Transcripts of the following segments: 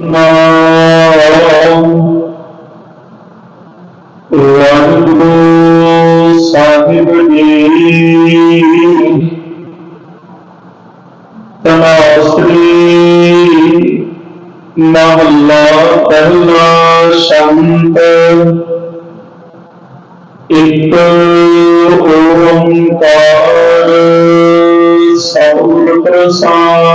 ਨਾਮ ਵਾਹਿਗੁਰੂ ਸਾਹਿਬ ਜੀ ਤਨਾਸਰੀ ਮਹੱਲਾ ਪਹਿਲਾ ਸ਼ੰਤ ਇੱਕ ਓੰਕਾਰ ਸਤਿ ਪ੍ਰਸਾਦ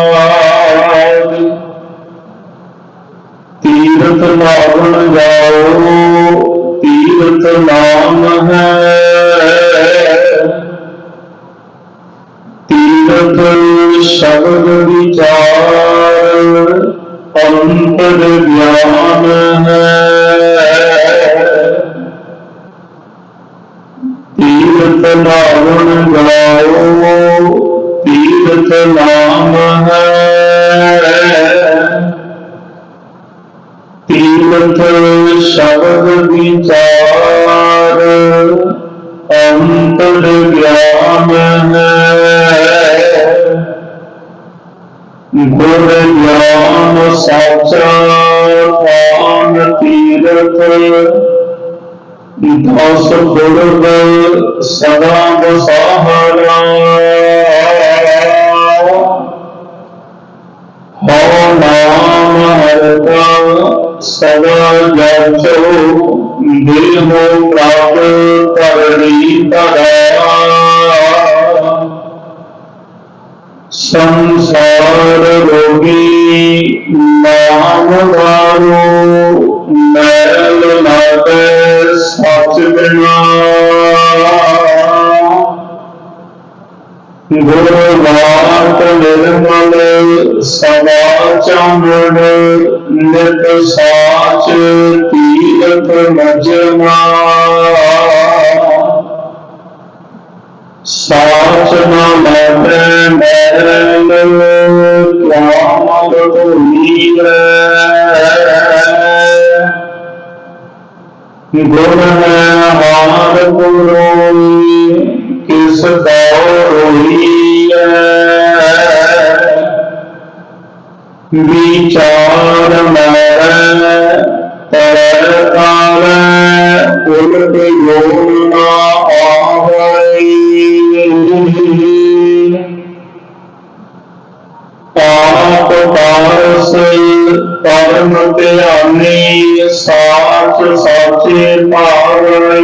ਤੀਰਥ ਨਾਵਣ ਜਾਓ ਤੀਰਥ ਨਾਮ ਹੈ। ਤੀਰਥ ਸ਼ਬਦ ਵਿਚਾਰ ਅੰਤਰ ਗਿਆਨ ਹੈ। ਤੀਰਥ ਨਾਵਣ ਜਾਓ ਤੀਰਥ ਨਾਮ ਹੈ। ਤੀਰਥ ਸ਼ਬਦ ਵਿਚਾਰ ਅੰਤਰ ਗਿਆਨ ਹੈ ਗੁਰ ਗਿਆਨ ਸਾਚਾ ਪਾਨ ਤੀਰਥ ਦਸ ਗੁਰਬ ਸਦਾ ਬਸਾਹਰਾ ਸਦਾ ਜਪੋ ਹੋ ਪ੍ਰਭ ਕਰਨੀ ਧਰਾ ਸੰਸਾਰ ਰੋਗੀ ਨਾਮ ਵਾਰੋ ਮੈਲ ਲਾਗੇ ਸੱਚ ਬਿਨਾ ਗੁਰੂ ਨਿਰਮਲ ਸਦਾ ਚੰਗੜ ਨਿਤ ਸਾਚ ਤੀਰਥ ਮਜਮਾ ਸਾਚ ਨਾ ਲਾਗੇ ਮੈਲ ਕਿਆਮਤ ਧੂਨੀਰ ਗੁਣ ਹੈ ਹਾਰ ਗੁਰੂ ਕਿਸ ਦੌ ਹੋਈ ਵਿਚਾਰ ਮੈਂ ਤਰ ਕਾਲ ਉਲਟ ਜੋਨ ਨਾ ਆਵਈ ਆਪ ਪਾਰਸ ਪਰਮ ਧਿਆਨੀ ਸਾਚ ਸਾਚੇ ਭਾਵਈ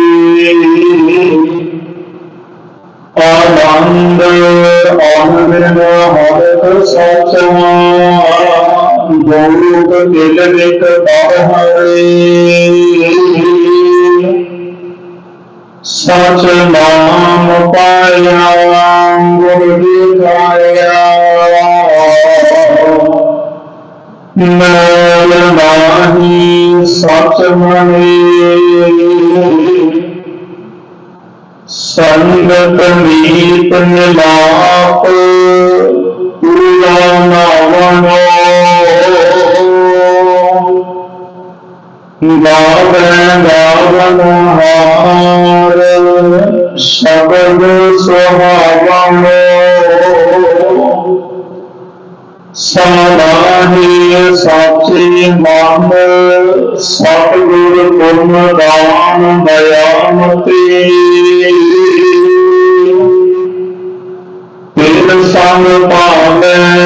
ਆਨੰਦ ਆਨੰਦ ਹਰਿ ਸਾਚਾ। ਗੋਲੁਕ ਦਿਲ ਵਿਕ ਬਾਹਰੇ ਸਚ ਨਾਮ ਪਾਇਆ ਗੁਰ ਦਿਖਾਇਆ ਮੈਲ ਨਾਹੀ ਸਚ ਮਨੇ ਸੰਗਤ ਮੀਤ ਨਿਲਾਪ ਪੂਰਾ ਨਾਵਣੋ ਗਾਵੈ ਗਾਵਨ ਹਾਰ ਸ਼ਬਦ ਸੁਹਾਵਣੋ ਸਮਾਹੀ ਸਾਚੇ ਮਨ ਸਤਿਗੁਰ ਗੁਣ ਦਾਨ ਤੇ ਤਿਲ ਸੰਗ ਭਾਵੈ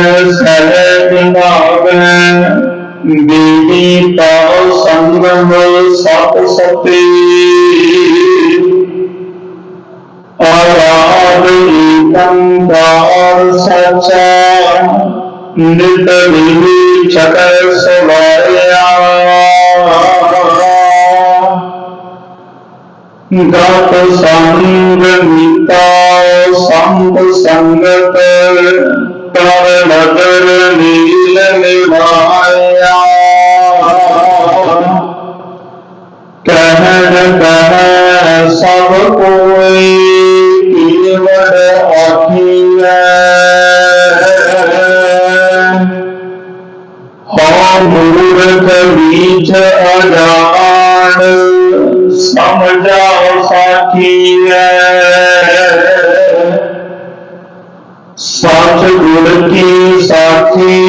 ਨਿਤ ਨਿਮੀ ਚਕੈ ਸਵਾਇਆ ਗਤ ਸੰਗ ਅਜਾਣ ਸਮਝਾਓ ਸਾਖੀਐ ਸੱਚ ਗੁਰ ਕੀ ਸਾਖੀ,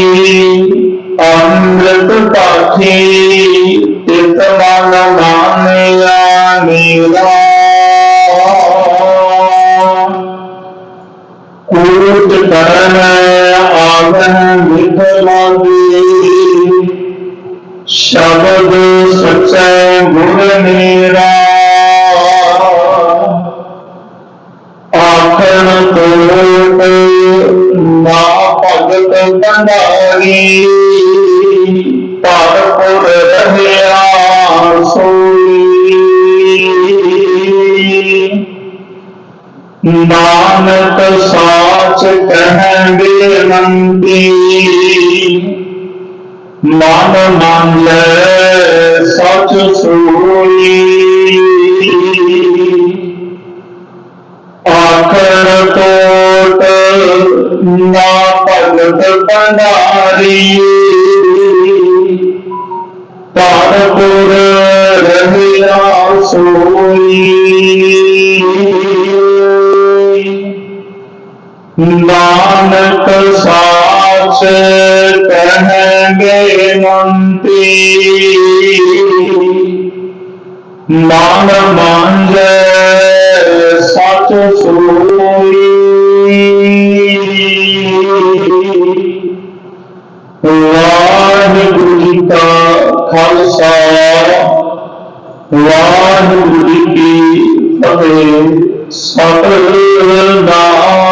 ਅੰਮ੍ਰਿਤ ਪਾਖੀ, ਤਿਤ ਮਨ ਮਾਨਿਆ ਮੇਰਾ ਕੂਟ ਕਰਨ ਆਵਨ ਵਿਧ ਲਾਗੀ ਸ਼ਬਦ ਸਚੈ ਗੁਰ ਮੇਰਾ ਆਖਣ ਤੋਟ ਨਾ ਭਗਤ ਭੰਡਾਰੀ ਭਰਪੁਰ ਰਹਿਆ ਸੋਈ। ਨਾਨਕ ਸਾਚ ਕਹੰਗੇ ਮੰਤੀ ਮਨ ਮੰਨ ਲੈ ਸਚ ਸੋਈ। ਆਖਰ ਕੋਟ ਨਾ ਭਗਤ ਭੰਡਾਰੀ ਤਾਰਪੁਰ ਰਹਿਆ ਸੋਈ। ਨਾਨਕ ਸਾਚ ਕਹੰਗੇ ਮੰਤੀ ਮਨ ਮੰਜੈ ਸਚ ਸੋਈ। ਵਾਹਿਗੁਰੂ ਜੀ ਕਾ ਖਾਲਸਾ। ਵਾਹਿਗੁਰੂ ਜੀ ਕੀ ਫਤਿਹ। ਸਤਿ ਨਾਮ।